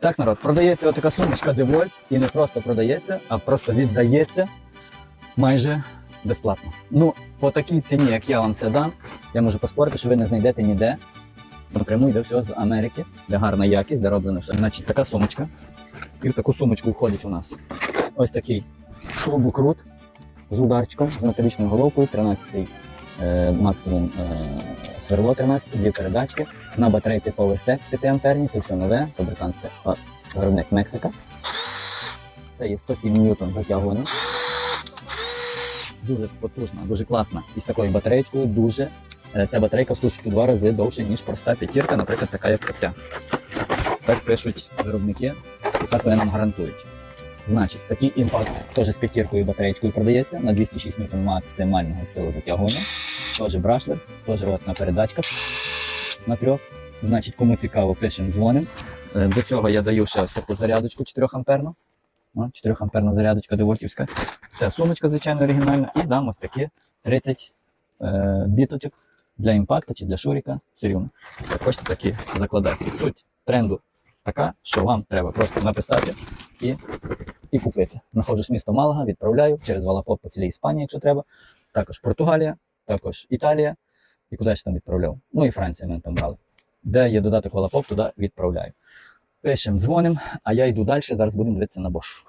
Так, народ, продається отака сумочка Девольт і не просто продається, а просто віддається майже безплатно. Ну, по такій ціні, як я вам це дам, я можу поспорити, що ви не знайдете ніде. Напряму йде все з Америки, де гарна якість, де роблено все. Значить, така сумочка. І в таку сумочку входить у нас ось такий турбокрут з ударчиком, з металічною головкою, 13 е, максимум е, сверло 13, дві передачки. На батарейці PowerStack 5 амперні, це все нове, фабрикант виробник Мексика. Це є 107 ньютон затягування. Дуже потужна, дуже класна. І з такою батарейкою дуже. е, Ця батарейка служить у два рази довше, ніж проста п'ятірка, наприклад, така як оця. Так пишуть виробники, і так вони нам гарантують. Значить, такий імпакт теж з п'ятіркою батареєчкою продається на 206 Нм максимального сили затягування. Теж брашлес, теж на передачках на трьох. Значить, кому цікаво, пишемо, дзвонимо. Е, До цього я даю ще ось таку зарядочку 4 амперну. 4 амперна зарядочка девольтівська. Це сумочка, звичайно, оригінальна. І дам ось такі 30 е, біточок для імпакта чи для шуріка. Все рівно. Як хочете, такі закладайте. Суть тренду така, що вам треба просто написати і, і купити. Находжусь місто Малага, відправляю через Валапоп по цілій Іспанії, якщо треба. Також Португалія, також Італія. І куди ще там відправляв? Ну і Франція мене там брали. Де є додаток Валапоп, туди відправляю. Пишемо, дзвонимо, а я йду далі. Зараз будемо дивитися на Bosch.